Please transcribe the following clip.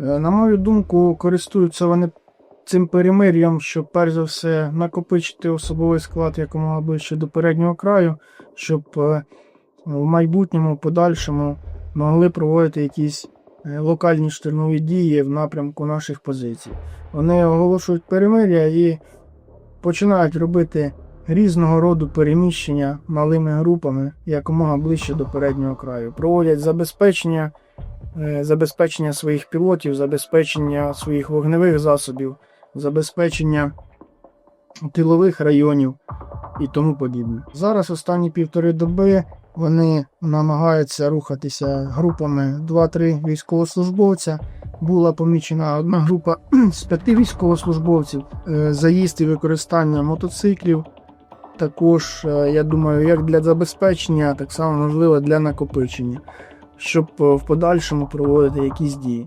Е, На мою думку, користуються вони цим перемир'ям, щоб перш за все накопичити особовий склад якомога ближче до переднього краю, щоб е, в майбутньому, подальшому могли проводити якісь е, локальні штурмові дії в напрямку наших позицій. Вони оголошують перемир'я і починають робити різного роду переміщення малими групами якомога ближче до переднього краю. Проводять забезпечення, забезпечення своїх пілотів, забезпечення своїх вогневих засобів, забезпечення тилових районів і тому подібне. Зараз останні півтори доби вони намагаються рухатися групами 2-3 військовослужбовця. Була помічена одна група з п'яти військовослужбовців, Е, заїзд і використання мотоциклів. Також, е, я думаю, як для забезпечення, так само можливо для накопичення, щоб е, в подальшому проводити якісь дії.